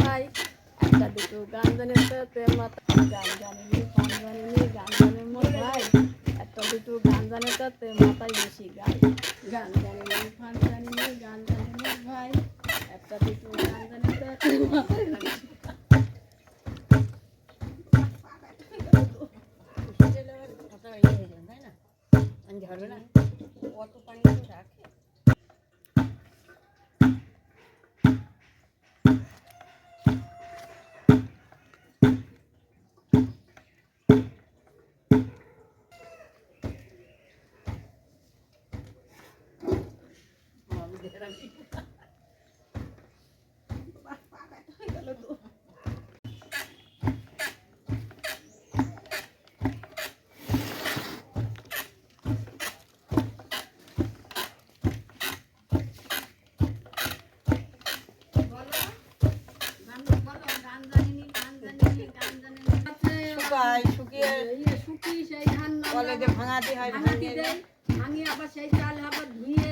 ভাই একটা দুটো গান জানে গান জানেনি গান জানেনি গান জানে মোর ভাই একটা দুটো গান জানে তাতে মাথায় বেশি গাই গান জানেনি ফান জানেনি গান জানে ভাই একটা দুটো গান জানে তাতে মাথায় না কত পানি রাখে শুকায় শুকিয়ে শুকি সেই ধান বলে যে ভাঙাতে হয় ভাঙাতি ভাঙিয়ে দেয় ভাঙিয়ে আবার সেই চাল আবার ধুয়ে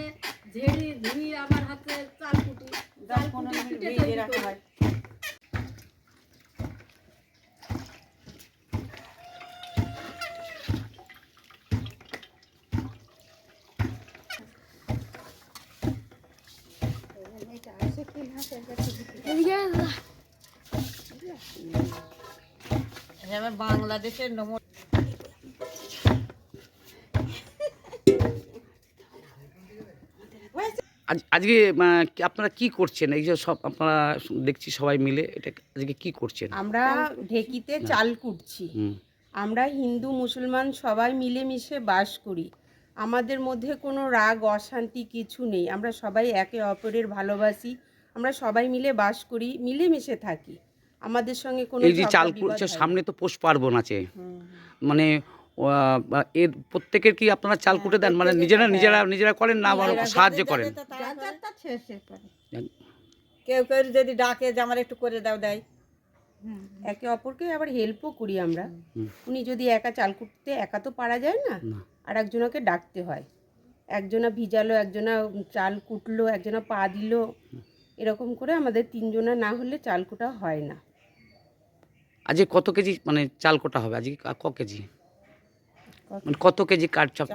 ঝেড়ে ধুয়ে আবার হাতে চাল কুটি চাল কুটি পিঠে তৈরি করি। এবার বাংলাদেশের নমুনা আজ আজকে আপনারা কি করছেন? এই যে সব আপনারা দেখছি সবাই মিলে এটা আজকে কি করছেন? আমরা ঢেকিতে চাল কুটছি। আমরা হিন্দু মুসলমান সবাই মিলেমিশে বাস করি। আমাদের মধ্যে কোনো রাগ অশান্তি কিছু নেই। আমরা সবাই একে অপরের ভালোবাসি। আমরা সবাই মিলে বাস করি মিলেমিশে থাকি। আমাদের সঙ্গে কোনো এই যে চাল না। সামনে তো পৌষ পার্বণ আছে। মানে এর প্রত্যেকের কি আপনারা চাল কুটে দেন? মানে নিজেরা নিজেরা নিজেরা করেন না আবার সাহায্য করেন? কেউ কেউ যদি ডাকে যে আমার একটু করে দাও দেয়। একে অপরকে আবার হেল্পও করি আমরা। উনি যদি একা চাল কুটতে একা তো পারা যায় না। না। আর একজনকে ডাকতে হয়। একজনা ভিজালো একজনা চাল কুটলো একজনা পা দিল। এরকম করে আমাদের তিনজনা না হলে চাল কুটা হয় না। আজকে কত কেজি মানে চাল কোটা হবে? আজকে ক- ক কেজি? মানে কত কেজি কাঠ চাপ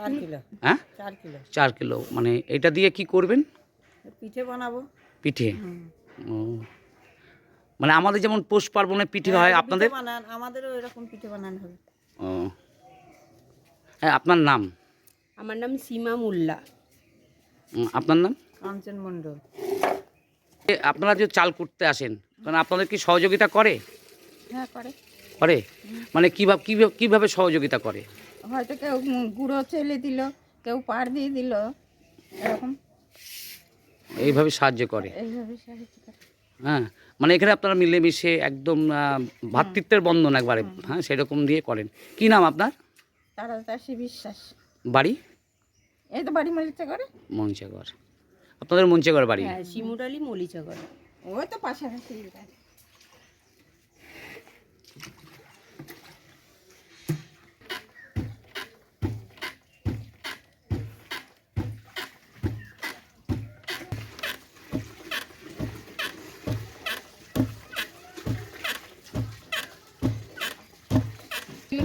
হ্যাঁ? চার কিলো। চার কিলো। মানে এটা দিয়ে কি করবেন? পিঠে বানাবো। পিঠে? ও। মানে আমাদের যেমন পৌষ পার্বণে পিঠে হয় হ্যাঁ, আপনাদের? আমাদেরও এরকম পিঠে বানানো হবে। ও। হ্যাঁ আপনার নাম? আমার নাম সীমা মোল্লা। আপনার নাম? কাঞ্চন মণ্ডল। আপনারা যে চাল কুটতে আসেন কারণ আপনাদের কি সহযোগিতা করে? হ্যাঁ করে। করে? মানে কীভাবে কীভাবে কীভাবে সহযোগিতা করে? হয়তো কেউ গুঁড়ো ছেলে দিল কেউ পাড় দিয়ে দিল এরকম। এইভাবে সাহায্য করে। এইভাবে সাহায্য করে। হ্যাঁ মানে এখানে আপনারা মিলেমিশে একদম আহ, ভ্রাতৃত্বের বন্ধন একবারে হ্যাঁ সেরকম দিয়ে করেন। কি নাম আপনার? তারা চাষি বিশ্বাস। বাড়ি? এই তো বাড়ি মরিচা করে মঞ্চেগর আপনাদের মঞ্চেগর বাড়ি? হ্যাঁ শিমুরালি মলিচাগর ওই তো পাশাপাশি।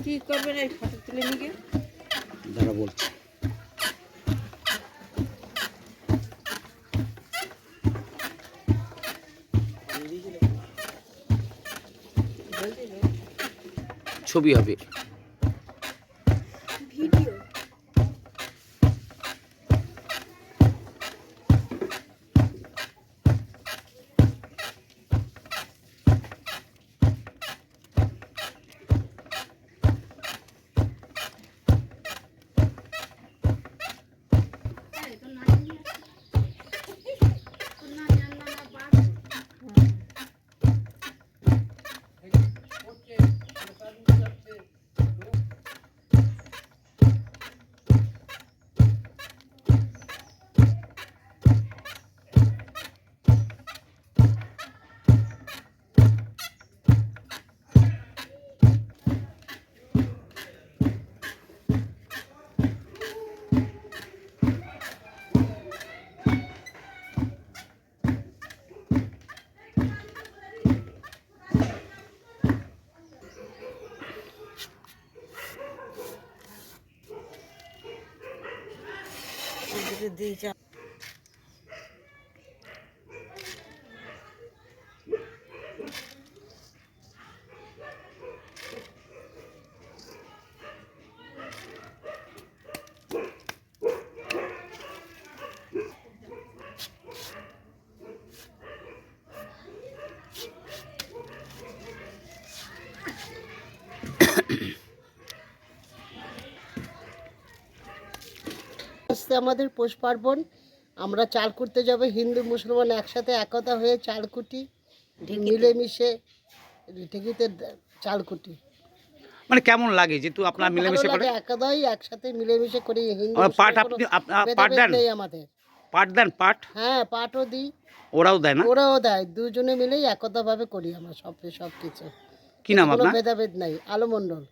কি করবে না ফটো তুলে নিয়ে যারা বলছে। ছবি হবে। একটু Baju 家 আসছে আমাদের পৌষ পার্বণ। আমরা চাল করতে যাব হিন্দু মুসলমান একসাথে একতা হয়ে চাল কুটি মিলেমিশে ঢেকিতে দ- চাল কুটি। মানে কেমন লাগে যেহেতু আপনারা মিলেমিশে লাগে, একদাই একসাথে মিলেমিশে করি হিন্দু আর পাট আপনি পাট দেন? নেই আমাদের। পাট দেন পাট? হ্যাঁ পাটও দিই। ওরাও দেয় না? ওরাও দেয় দুজনে মিলেই একতাভাবে করি আমরা সব সব কিছু কি নাম আপনার? ভেদাভেদ নাই আলো মণ্ডল